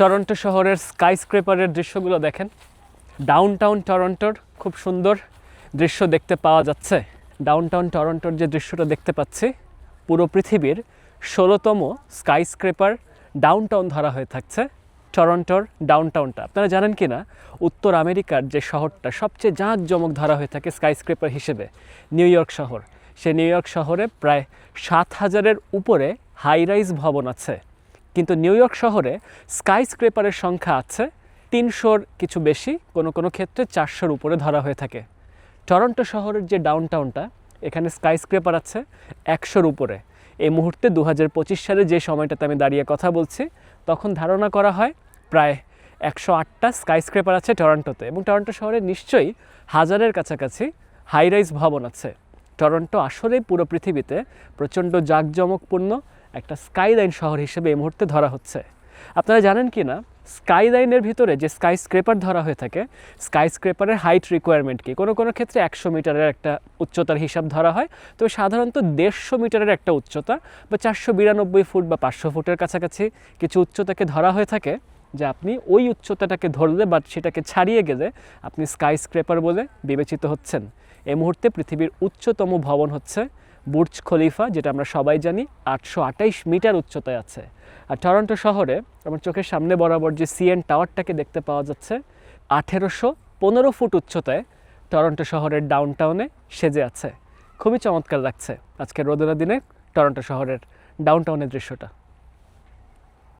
Toronto শহরের sky স্ক্রেপারের দৃশ্যগুলো দেখেন। ডাউন টাউন টরন্টোর খুব সুন্দর দৃশ্য দেখতে পাওয়া যাচ্ছে। ডাউন টাউন টরন্টোর যে দৃশ্যটা দেখতে পাচ্ছি, পুরো পৃথিবীর ষোলোতম স্কাই স্ক্রেপার ডাউন টাউন ধরা হয়ে থাকছে টরন্টোর ডাউন টাউনটা আপনারা জানেন কি না উত্তর আমেরিকার যে শহরটা সবচেয়ে জাঁকজমক ধরা হয়ে থাকে স্কাই স্ক্রেপার হিসেবে, নিউ ইয়র্ক শহর। সে নিউ ইয়র্ক শহরে প্রায় সাত হাজারের উপরে হাই রাইজ ভবন আছে। কিন্তু নিউ ইয়র্ক শহরে স্কাই স্ক্রেপারের সংখ্যা আছে তিনশোর কিছু বেশি, কোনো কোনো ক্ষেত্রে চারশোর উপরে ধরা হয়ে থাকে। টরন্টো শহরের যে ডাউনটাউনটা এখানে স্কাই স্ক্রেপার আছে একশোর উপরে। এই মুহূর্তে দু হাজার পঁচিশ সালে যে সময়টাতে আমি দাঁড়িয়ে কথা বলছি, তখন ধারণা করা হয় প্রায় একশো আটটা স্কাই স্ক্রেপার আছে টরন্টোতে এবং টরন্টো শহরে নিশ্চয়ই হাজারের কাছাকাছি হাই রাইজ ভবন আছে। টরন্টো আসলেই পুরো পৃথিবীতে প্রচণ্ড জাঁকজমকপূর্ণ একটা স্কাইলাইন শহর হিসেবে এই মুহূর্তে ধরা হচ্ছে। আপনারা জানেন কি না? স্কাইলাইনের ভিতরে যে স্কাই স্ক্রেপার ধরা হয়ে থাকে স্কাই স্ক্রেপারের হাইট রিকোয়ারমেন্ট কি? কোনো কোনো ক্ষেত্রে একশো মিটারের একটা উচ্চতার হিসাব ধরা হয়, তবে সাধারণত দেড়শো মিটারের একটা উচ্চতা বা চারশো বিরানব্বই ফুট বা পাঁচশো ফুটের কাছাকাছি কিছু উচ্চতাকে ধরা হয়ে থাকে, যে আপনি ওই উচ্চতাটাকে ধরলে বা সেটাকে ছাড়িয়ে গেলে আপনি স্কাই স্ক্রেপার বলে বিবেচিত হচ্ছেন। এই মুহূর্তে পৃথিবীর উচ্চতম ভবন হচ্ছে বুর্জ খলিফা, যেটা আমরা সবাই জানি, আটশো মিটার উচ্চতায় আছে। আর টরন্টো শহরে আমার চোখের সামনে বরাবর যে সিএন টাওয়ারটাকে দেখতে পাওয়া যাচ্ছে, আঠেরোশো পনেরো ফুট উচ্চতায় টরন্টো শহরের ডাউনটাউনে সেজে আছে। খুবই চমৎকার লাগছে আজকে রোদেরা দিনে টরন্টো শহরের ডাউনটাউনের দৃশ্যটা।